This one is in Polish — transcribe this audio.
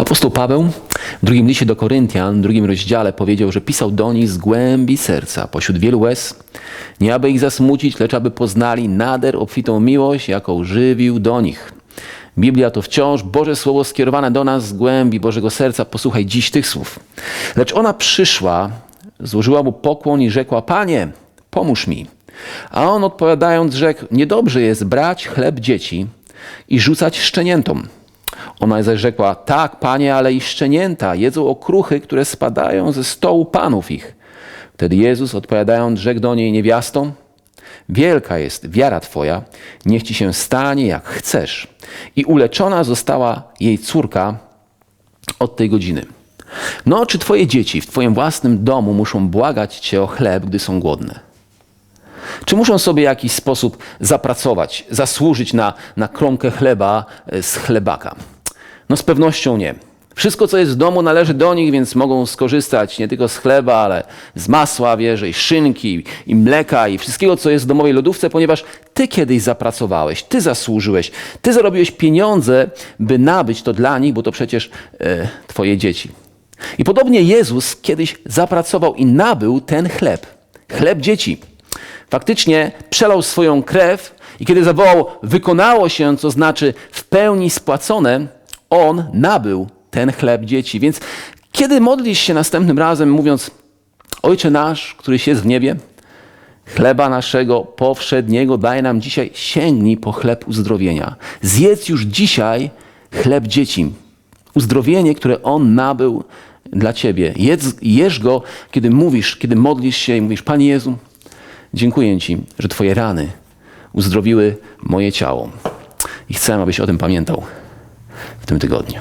Apostoł Paweł w drugim liście do Koryntian, w drugim rozdziale powiedział, że pisał do nich z głębi serca, pośród wielu łez, nie aby ich zasmucić, lecz aby poznali nader obfitą miłość, jaką żywił do nich. Biblia to wciąż Boże Słowo skierowane do nas z głębi Bożego serca. Posłuchaj dziś tych słów. Lecz ona przyszła, złożyła mu pokłon i rzekła, Panie, pomóż mi. A on odpowiadając rzekł, niedobrze jest brać chleb dzieci i rzucać szczeniętom. Ona zaś rzekła, tak, panie, ale i szczenięta jedzą okruchy, które spadają ze stołu panów ich. Wtedy Jezus odpowiadając, rzekł do niej, niewiasto, wielka jest wiara twoja, niech ci się stanie jak chcesz. I uleczona została jej córka od tej godziny. No, czy twoje dzieci w twoim własnym domu muszą błagać cię o chleb, gdy są głodne? Czy muszą sobie w jakiś sposób zapracować, zasłużyć na, na kromkę chleba e, z chlebaka? No z pewnością nie. Wszystko, co jest w domu, należy do nich, więc mogą skorzystać nie tylko z chleba, ale z masła, wieże, i szynki, i mleka, i wszystkiego, co jest w domowej lodówce, ponieważ ty kiedyś zapracowałeś, ty zasłużyłeś, ty zarobiłeś pieniądze, by nabyć to dla nich, bo to przecież e, twoje dzieci. I podobnie Jezus kiedyś zapracował i nabył ten chleb. Chleb dzieci. Faktycznie przelał swoją krew i kiedy zawołał wykonało się, co znaczy w pełni spłacone, on nabył ten chleb dzieci. Więc kiedy modlisz się następnym razem, mówiąc Ojcze nasz, któryś jest w niebie, chleba naszego powszedniego daj nam dzisiaj, sięgnij po chleb uzdrowienia. Zjedz już dzisiaj chleb dzieci. Uzdrowienie, które On nabył dla Ciebie. Jedz, jesz go, kiedy mówisz, kiedy modlisz się i mówisz, Panie Jezu, dziękuję Ci, że Twoje rany uzdrowiły moje ciało. I chcę, abyś o tym pamiętał w tym tygodniu.